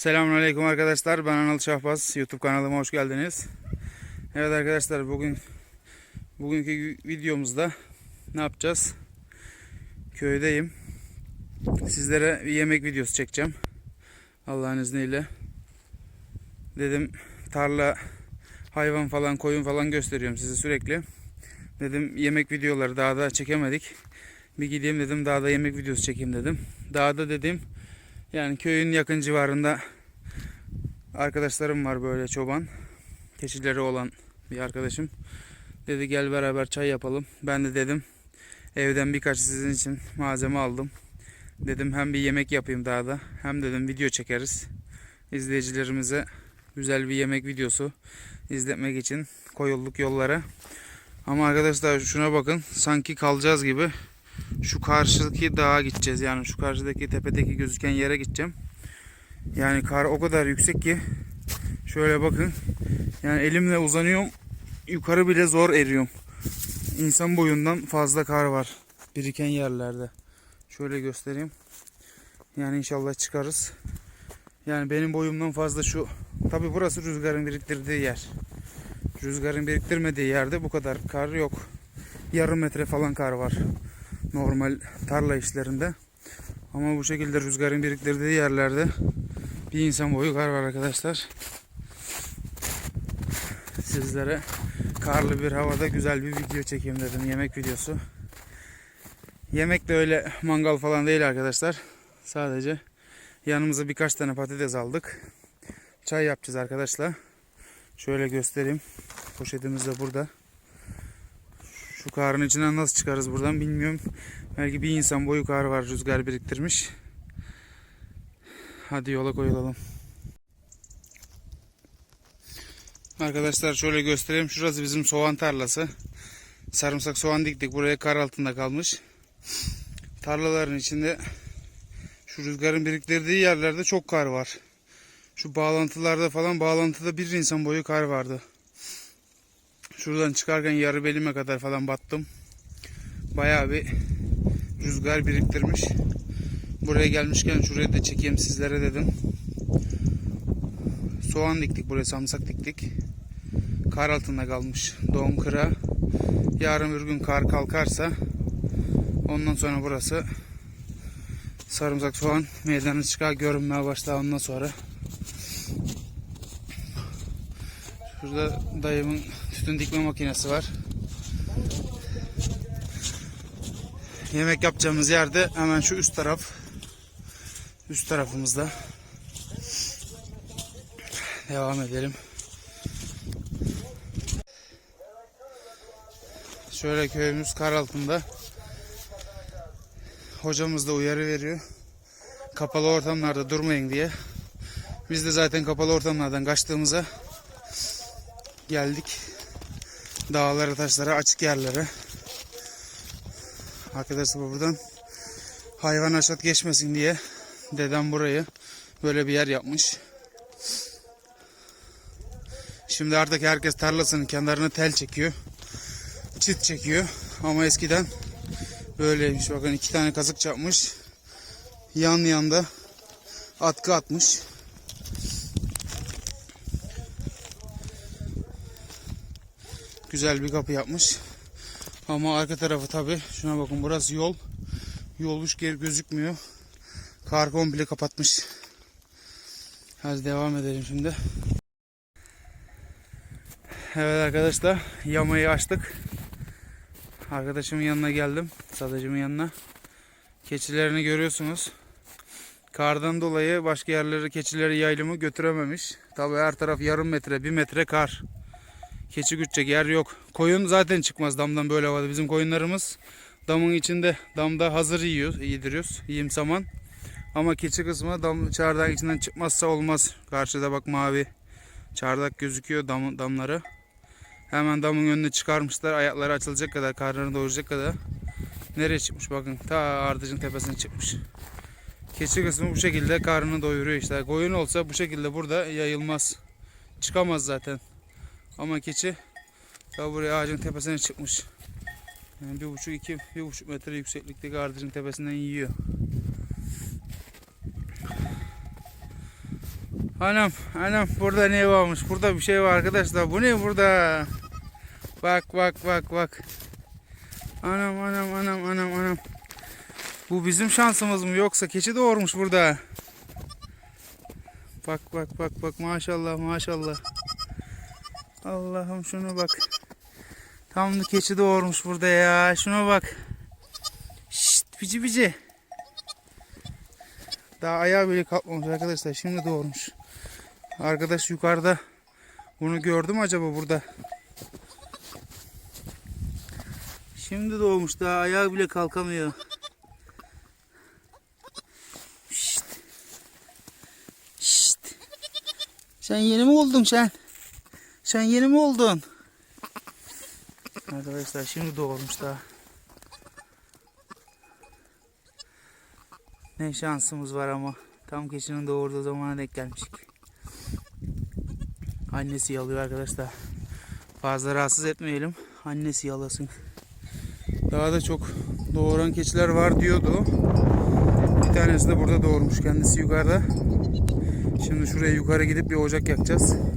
Selamünaleyküm arkadaşlar. Ben Anıl Şahbaz. YouTube kanalıma hoş geldiniz. Evet arkadaşlar bugün bugünkü videomuzda ne yapacağız? Köydeyim. Sizlere bir yemek videosu çekeceğim. Allah'ın izniyle. Dedim tarla hayvan falan koyun falan gösteriyorum size sürekli. Dedim yemek videoları daha da çekemedik. Bir gideyim dedim daha da yemek videosu çekeyim dedim. Dağda dedim yani köyün yakın civarında arkadaşlarım var böyle çoban. Keçileri olan bir arkadaşım. Dedi gel beraber çay yapalım. Ben de dedim evden birkaç sizin için malzeme aldım. Dedim hem bir yemek yapayım daha da hem dedim video çekeriz. İzleyicilerimize güzel bir yemek videosu izletmek için koyulduk yollara. Ama arkadaşlar şuna bakın sanki kalacağız gibi şu karşıdaki dağa gideceğiz. Yani şu karşıdaki tepedeki gözüken yere gideceğim. Yani kar o kadar yüksek ki şöyle bakın. Yani elimle uzanıyorum. Yukarı bile zor eriyorum. İnsan boyundan fazla kar var biriken yerlerde. Şöyle göstereyim. Yani inşallah çıkarız. Yani benim boyumdan fazla şu. Tabi burası rüzgarın biriktirdiği yer. Rüzgarın biriktirmediği yerde bu kadar kar yok. Yarım metre falan kar var normal tarla işlerinde. Ama bu şekilde rüzgarın biriktirdiği yerlerde bir insan boyu kar var arkadaşlar. Sizlere karlı bir havada güzel bir video çekeyim dedim. Yemek videosu. Yemek de öyle mangal falan değil arkadaşlar. Sadece yanımıza birkaç tane patates aldık. Çay yapacağız arkadaşlar. Şöyle göstereyim. Poşetimiz de burada. Şu karın içinden nasıl çıkarız buradan bilmiyorum. Belki bir insan boyu kar var rüzgar biriktirmiş. Hadi yola koyulalım. Arkadaşlar şöyle göstereyim. Şurası bizim soğan tarlası. Sarımsak soğan diktik. Buraya kar altında kalmış. Tarlaların içinde şu rüzgarın biriktirdiği yerlerde çok kar var. Şu bağlantılarda falan bağlantıda bir insan boyu kar vardı. Şuradan çıkarken yarı belime kadar falan battım. Bayağı bir rüzgar biriktirmiş. Buraya gelmişken şurayı da çekeyim sizlere dedim. Soğan diktik buraya samsak diktik. Kar altında kalmış doğum kıra. Yarın bir gün kar kalkarsa ondan sonra burası sarımsak soğan meydana çıkar görünmeye başlar ondan sonra. Şurada dayımın tütün dikme makinesi var. Yemek yapacağımız yerde hemen şu üst taraf. Üst tarafımızda. Devam edelim. Şöyle köyümüz kar altında. Hocamız da uyarı veriyor. Kapalı ortamlarda durmayın diye. Biz de zaten kapalı ortamlardan kaçtığımıza geldik. Dağlara, taşlara, açık yerlere. Arkadaşlar buradan hayvan aşat geçmesin diye dedem burayı böyle bir yer yapmış. Şimdi artık herkes tarlasının kenarına tel çekiyor. Çit çekiyor. Ama eskiden böyleymiş. Bakın iki tane kazık çapmış. Yan yanda atkı atmış. Güzel bir kapı yapmış. Ama arka tarafı tabi. Şuna bakın burası yol. Yolmuş geri gözükmüyor. Kar komple kapatmış. Hadi devam edelim şimdi. Evet arkadaşlar yamayı açtık. Arkadaşımın yanına geldim. Sadıcımın yanına. Keçilerini görüyorsunuz. Kardan dolayı başka yerlere keçileri yaylımı götürememiş. Tabi her taraf yarım metre, bir metre kar. Keçi gütecek yer yok. Koyun zaten çıkmaz damdan böyle havada. Bizim koyunlarımız damın içinde damda hazır yiyor, yediriyoruz. Yiyim saman. Ama keçi kısmı dam çardağın içinden çıkmazsa olmaz. Karşıda bak mavi çardak gözüküyor dam, damları. Hemen damın önüne çıkarmışlar. Ayakları açılacak kadar, karnını doyuracak kadar. Nereye çıkmış bakın. Ta ardıcın tepesine çıkmış. Keçi kısmı bu şekilde karnını doyuruyor işte. Koyun olsa bu şekilde burada yayılmaz. Çıkamaz zaten. Ama keçi ta buraya ağacın tepesine çıkmış. Yani bir buçuk iki, bir buçuk metre yükseklikteki ardıcın tepesinden yiyor. Anam anam burada ne varmış? Burada bir şey var arkadaşlar. Bu ne burada? Bak bak bak bak. Anam anam anam anam anam. Bu bizim şansımız mı yoksa keçi doğurmuş burada. Bak bak bak bak maşallah maşallah. Allah'ım şuna bak. Tam da keçi doğurmuş burada ya. Şuna bak. Şşt bici bici. Daha ayağı bile kalkmamış arkadaşlar. Şimdi doğurmuş. Arkadaş yukarıda. Bunu gördüm acaba burada? Şimdi doğmuş daha ayağı bile kalkamıyor. Şşt. Şşt. Sen yeni mi oldun sen? Sen yeni mi oldun? Arkadaşlar şimdi doğurmuş daha. Ne şansımız var ama. Tam keçinin doğurduğu zamana denk gelmişik. Annesi yalıyor arkadaşlar. Fazla rahatsız etmeyelim. Annesi yalasın. Daha da çok doğuran keçiler var diyordu. Bir tanesi de burada doğurmuş. Kendisi yukarıda. Şimdi şuraya yukarı gidip bir ocak yakacağız.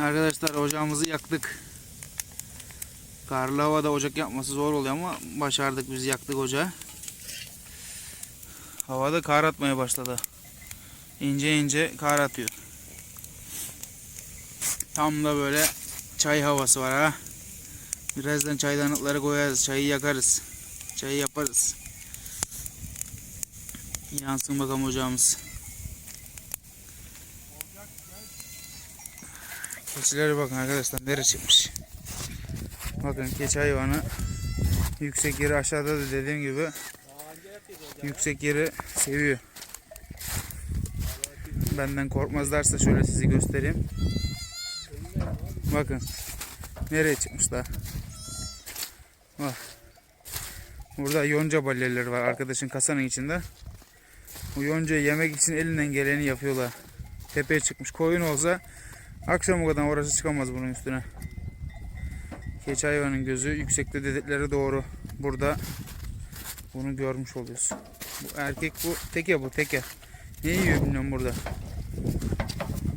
Arkadaşlar ocağımızı yaktık. Karlı havada ocak yapması zor oluyor ama başardık biz yaktık ocağı. Havada kar atmaya başladı. İnce ince kar atıyor. Tam da böyle çay havası var ha. Birazdan çaydanlıkları koyarız, çayı yakarız. Çayı yaparız. Yansın bakalım ocağımız. Keçilere bakın arkadaşlar nereye çıkmış. Bakın keçi hayvanı yüksek yeri aşağıda da dediğim gibi yüksek yeri seviyor. Benden korkmazlarsa şöyle sizi göstereyim. Bakın nereye çıkmışlar. Bak. Burada yonca balyaları var arkadaşın kasanın içinde. Bu yoncayı yemek için elinden geleni yapıyorlar. Tepeye çıkmış koyun olsa akşam kadar orası çıkamaz bunun üstüne. Keçi hayvanın gözü yüksekte dedikleri doğru. Burada bunu görmüş oluyoruz. Bu erkek bu teke bu teke. Ne yiyor bilmiyorum burada.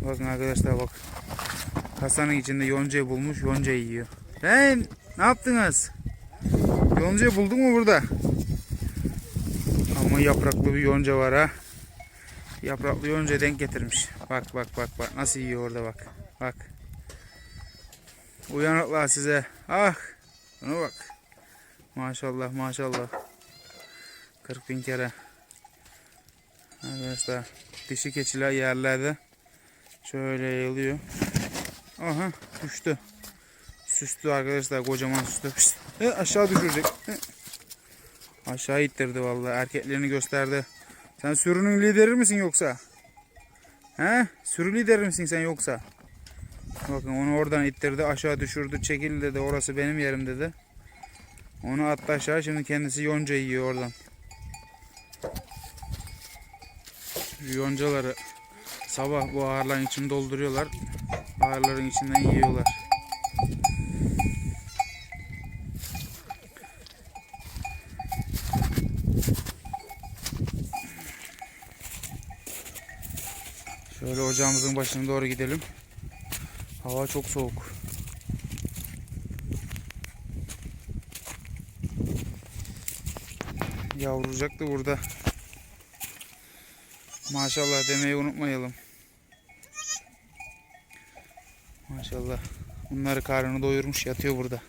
Bakın arkadaşlar bak. Kasanın içinde yoncayı bulmuş yoncayı yiyor. Lan ne yaptınız? Yoncayı buldun mu burada? Ama yapraklı bir yonca var ha. Yapraklı yonca denk getirmiş. Bak bak bak bak nasıl yiyor orada bak. Bak. Uyanıklar size. Ah. Şuna bak. Maşallah maşallah. 40 bin kere. Arkadaşlar dişi keçiler yerlerde şöyle yayılıyor. Aha düştü. Süslü arkadaşlar kocaman süslü. E, aşağı düşürecek. E. Aşağı ittirdi vallahi erkeklerini gösterdi. Sen sürünün lideri misin yoksa? He? Sürü lideri misin sen yoksa? Bakın onu oradan ittirdi aşağı düşürdü çekil dedi orası benim yerim dedi. Onu attı aşağı şimdi kendisi yonca yiyor oradan. Yoncaları sabah bu ağırların içini dolduruyorlar. Ağırların içinden yiyorlar. Şöyle ocağımızın başına doğru gidelim. Hava çok soğuk. Yavrucak da burada. Maşallah demeyi unutmayalım. Maşallah. Bunları karnını doyurmuş yatıyor burada.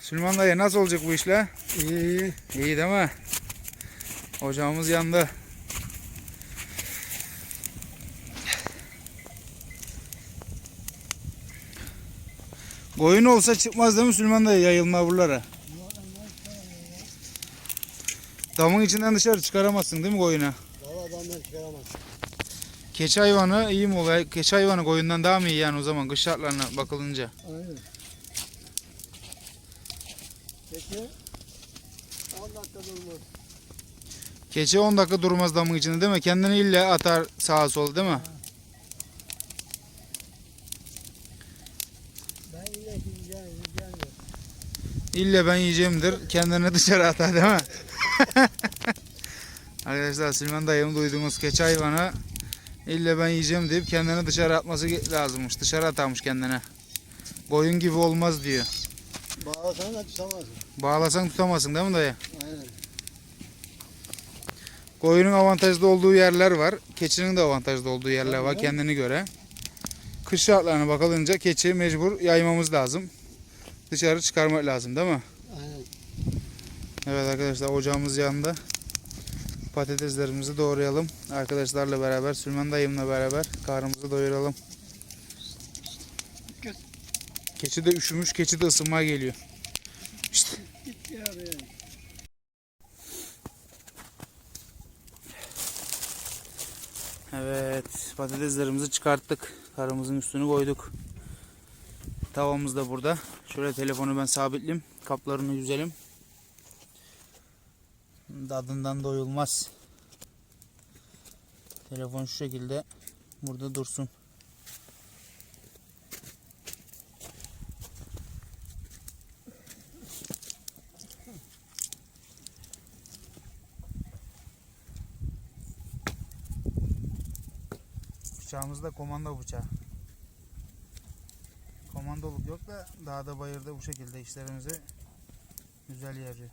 Süleyman dayı nasıl olacak bu işler? İyi iyi. İyi değil mi? Ocağımız yandı. Koyun olsa çıkmaz değil mi Süleyman dayı yayılma buralara? Damın içinden dışarı çıkaramazsın değil mi koyuna? Valla adamdan çıkaramaz. Keçi hayvanı iyi mi oluyor? Keçi hayvanı koyundan daha mı iyi yani o zaman kış şartlarına bakılınca? Aynen. Peki. 10 dakika durmaz. Keçi 10 dakika durmaz damın içinde değil mi? Kendini illa atar sağa sola değil mi? Ben yine gideceğim, gideceğim. İlle ben yiyeceğimdir. Kendini dışarı atar değil mi? Arkadaşlar Süleyman dayım duyduğunuz keçi hayvanı ille ben yiyeceğim deyip kendini dışarı atması lazımmış. Dışarı atarmış kendine. Koyun gibi olmaz diyor. Bağlasan da tutamazsın. Bağlasan tutamazsın değil mi dayı? Aynen. Koyunun avantajlı olduğu yerler var. Keçinin de avantajlı olduğu yerler var Tabii. kendine göre. Kış şartlarına bakılınca keçi mecbur yaymamız lazım. Dışarı çıkarmak lazım değil mi? Aynen. Evet arkadaşlar ocağımız yanında. Patateslerimizi doğrayalım. Arkadaşlarla beraber, Süleyman dayımla beraber karnımızı doyuralım. Keçi de üşümüş, keçi de ısınmaya geliyor. İşte. Evet, patateslerimizi çıkarttık. Karımızın üstünü koyduk. Tavamız da burada. Şöyle telefonu ben sabitleyeyim. Kaplarını yüzelim. Tadından doyulmaz. Telefon şu şekilde burada dursun. Bıçağımız da komando bıçağı. Komandoluk yok da dağda bayırda bu şekilde işlerimizi güzel yarıyor.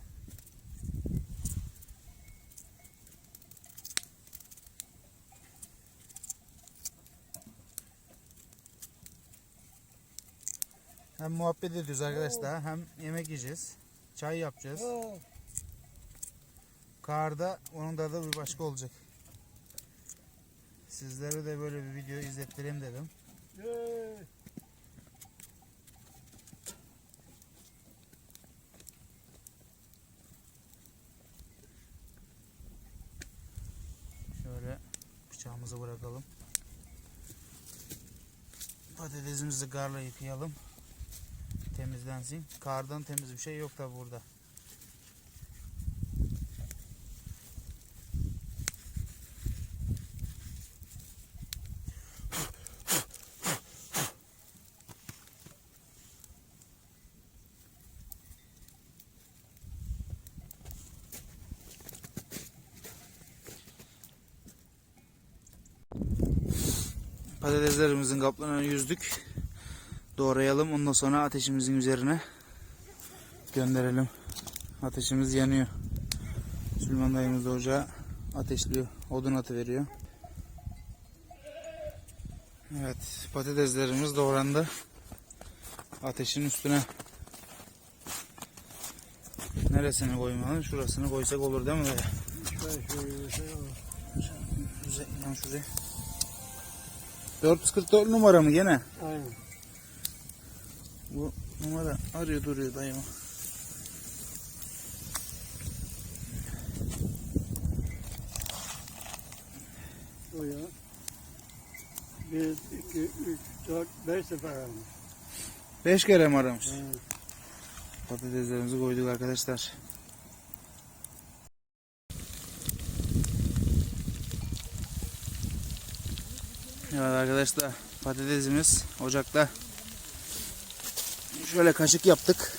Hem muhabbet ediyoruz arkadaşlar hem yemek yiyeceğiz. Çay yapacağız. Ha, Karda onun da da bir başka olacak. Sizlere de böyle bir video izlettireyim dedim. ee, Patatesimizi garla yıkayalım. Temizlensin. Kardan temiz bir şey yok tabi burada. Patateslerimizin kaplarını yüzdük. Doğrayalım. Ondan sonra ateşimizin üzerine gönderelim. Ateşimiz yanıyor. Süleyman dayımız da ateşliyor. Odun atı veriyor. Evet patateslerimiz doğrandı. Ateşin üstüne neresini koymalı? Şurasını koysak olur değil mi? dayı? Güzel, yan şuraya. 444 numara mı gene? Aynen. Numara arıyor duruyor dayım. O ya. Bir, iki, üç, dört, beş sefer almış. 5 kere mi aramış? Evet. Patateslerimizi koyduk arkadaşlar. Evet arkadaşlar patatesimiz ocakta. Şöyle kaşık yaptık.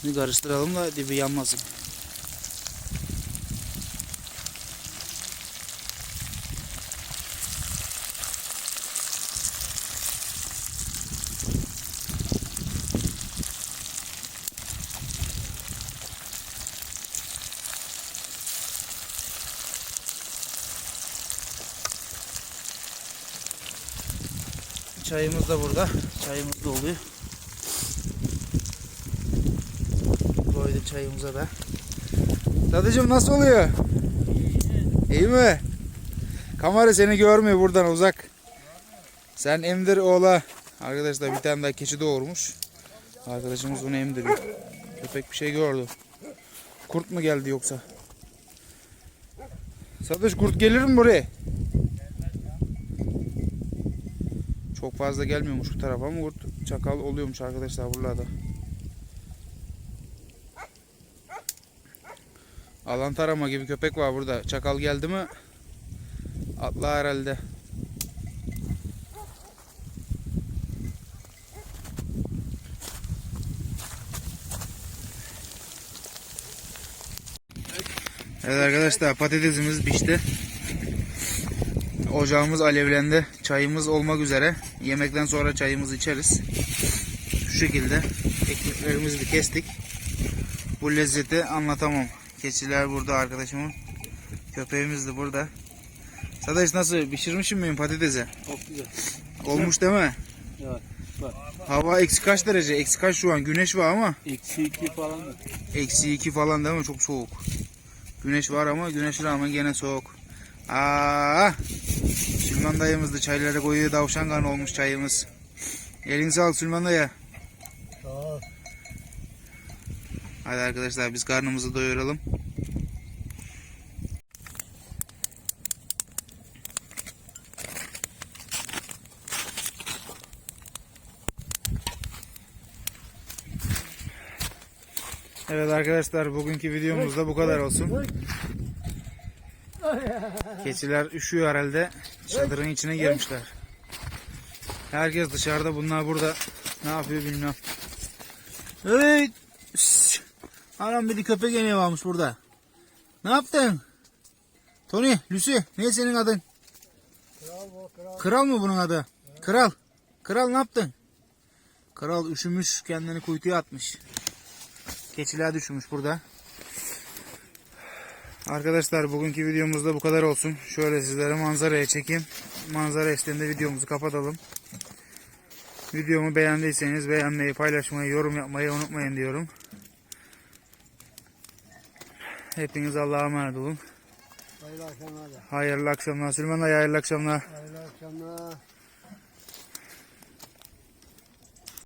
Şimdi karıştıralım da dibi yanmasın. Çayımız da burada. Çayımız da oluyor. Koyduk çayımıza da. Dadıcım nasıl oluyor? İyi mi? Kamera seni görmüyor buradan uzak. Sen emdir oğla. Arkadaşlar bir tane daha keçi doğurmuş. Arkadaşımız bunu emdiriyor. Köpek bir şey gördü. Kurt mu geldi yoksa? Satış kurt gelir mi buraya? Çok fazla gelmiyormuş bu tarafa ama kurt çakal oluyormuş arkadaşlar buralarda. Alan tarama gibi köpek var burada. Çakal geldi mi atla herhalde. Evet arkadaşlar patatesimiz pişti. Ocağımız alevlendi. Çayımız olmak üzere. Yemekten sonra çayımızı içeriz. Şu şekilde ekmeklerimizi kestik. Bu lezzeti anlatamam. Keçiler burada arkadaşımın. Köpeğimiz de burada. Sadaş nasıl pişirmişim miyim patatesi? Çok güzel. Olmuş değil mi? Evet. Bak. Hava eksi kaç derece? Eksi kaç şu an? Güneş var ama. Eksi iki falan da. Eksi 2 falan değil mi? Çok soğuk. Güneş var ama güneşe rağmen gene soğuk. Aa! Süleyman dayımız da çaylara koyuyor. Davşan kanı olmuş çayımız. Elin sağlık Süleyman dayı. Sağ ol. Hadi arkadaşlar biz karnımızı doyuralım. Evet arkadaşlar bugünkü videomuz da bu kadar olsun. Keçiler üşüyor herhalde. Çadırın içine girmişler. Herkes dışarıda bunlar burada. Ne yapıyor bilmem. Evet. Anam bir de köpek yeni varmış burada. Ne yaptın? Tony, Lucy, ne senin adın? Kral bu kral. Kral mı bunun adı? Kral. Kral ne yaptın? Kral üşümüş, kendini kuytuya atmış. Keçiler düşmüş burada. Arkadaşlar bugünkü videomuzda bu kadar olsun. Şöyle sizlere manzaraya çekeyim. Manzara eşliğinde videomuzu kapatalım. Videomu beğendiyseniz beğenmeyi, paylaşmayı, yorum yapmayı unutmayın diyorum. Hepiniz Allah'a emanet olun. Hayırlı akşamlar. Hayırlı akşamlar. Süleyman Dayı, hayırlı akşamlar. Hayırlı akşamlar.